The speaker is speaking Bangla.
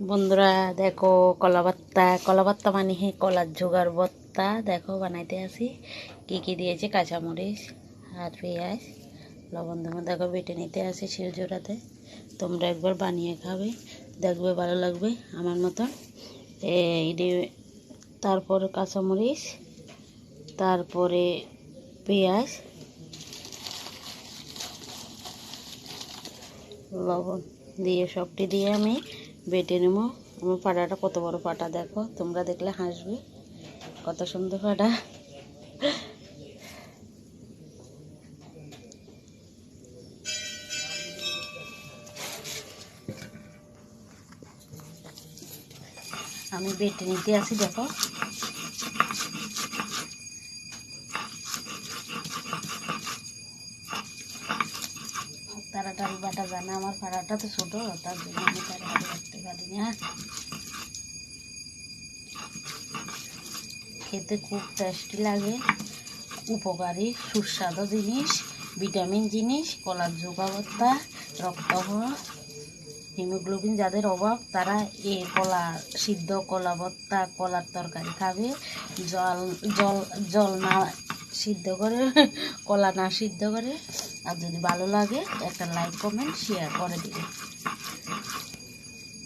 বন্ধুরা, দেখো কলা ভর্তা। কলা ভর্তা মানে হে কলার জোগাড় ভর্তা। দেখো বানাইতে আসি। কি কি দিয়েছে? কাঁচামরিচ আর পেঁয়াজ। লবণ ধমা দেখো বেটে নিতে আসি শিলজোড়াতে তোমরা একবার বানিয়ে খাবে। দেখবে ভালো লাগবে আমার মতন। এই তারপরে কাঁচামরিচ, তারপরে পেঁয়াজ, লবণ দিয়ে সবটি দিয়ে আমি বেটে নেব। আমার পাটাটা কত বড় পাটা দেখো, তোমরা দেখলে হাসবে। কত সুন্দর পাটা আমি বেটে নিতে আসি, দেখো। তাড়াতাড়ি বাটা জানা, আমার পাড়াটা তো ছোটো, তার জন্য আমি তাড়াতাড়ি বাটতে পারি না খেতে খুব টেস্টি লাগে, উপকারী, সুস্বাদু জিনিস ভিটামিন জিনিস, কলার যোগাবত্তা, রক্ত হিমোগ্লোবিন যাদের অভাব, তারা এ কলা, সিদ্ধ কলা ভর্তা কলার তরকারি খাবে, জল জল জল না সিদ্ধ করে, কলা না সিদ্ধ করে। আর যদি ভালো লাগে, একটা লাইক কমেন্ট শেয়ার করে দিবে।